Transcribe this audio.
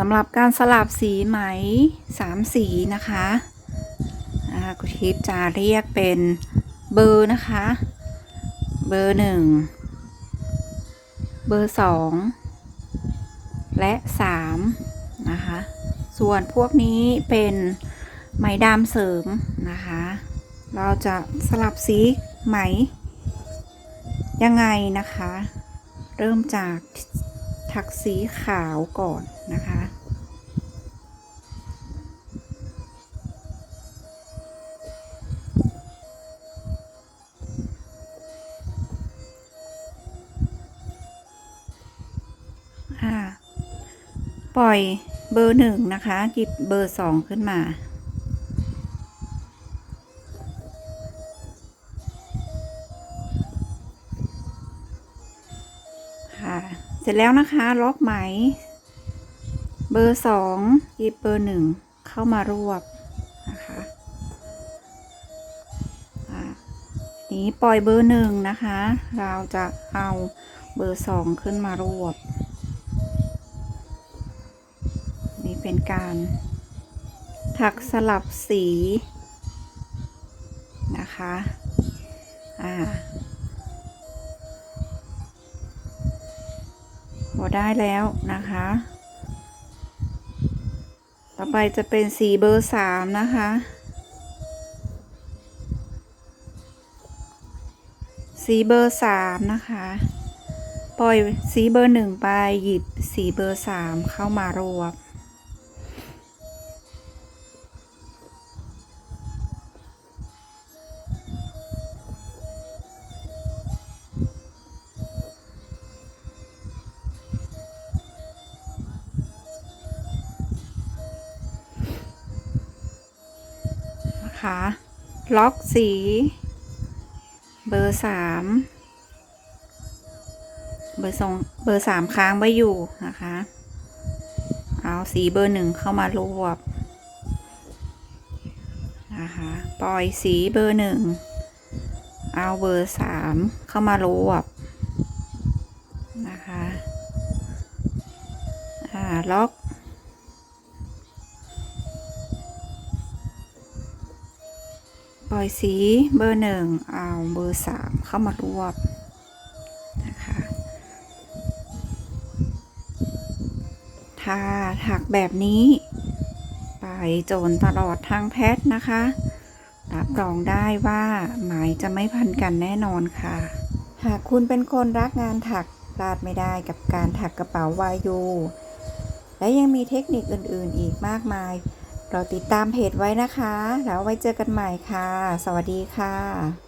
สำหรับการสลับสีไหมสามสีนะคะกุทิพจะเรียกเป็นเบอร์นะคะ เบอร์หนึ่งเบอร์สองและสามนะคะ ส่วนพวกนี้เป็นไหมดามเสริมนะคะ เราจะสลับสีไหมยังไงนะคะ เริ่มจาก ถักสีขาวก่อนนะคะ ปล่อยเบอร์หนึ่งนะคะ หยิบเบอร์สองขึ้นมา เสร็จแล้วนะคะ ล็อกไหม เบอร์สองหยิบเบอร์หนึ่งเข้ามารวบนะคะอ่านี้ปล่อยเบอร์หนึ่งนะคะ เราจะเอาเบอร์สองขึ้นมารวบ นี่เป็นการถักสลับสีนะคะ อ่า พอได้แล้วนะคะ ต่อไปจะเป็นสีเบอร์สามนะคะสีเบอร์สามนะคะ ปล่อยสีเบอร์หนึ่งไปหยิบสีเบอร์สามเข้ามารวบ นะคะ ล็อกสี เบอร์สามเบอร์สองเบอร์สามค้างไว้อยู่นะคะ เอาสีเบอร์หนึ่งเข้ามารวบนะคะปล่อยสีเบอร์หนึ่งเอาเบอร์สามเข้ามารวบนะคะ อ่า ล็อก ปล่อยสีเบอร์หนึ่งเอาเบอร์สามเข้ามารวบนะคะถ้าถักแบบนี้ ไปจนตลอดทางแพทนะคะ รับรองได้ว่าไหมจะไม่พันกันแน่นอนค่ะ หากคุณเป็นคนรักงานถักพลาดไม่ได้กับการถักกระเป๋าวายูและยังมีเทคนิคอื่นๆอีกมากมาย เราติดตามเพจไว้นะคะ แล้วไว้เจอกันใหม่ค่ะ สวัสดีค่ะ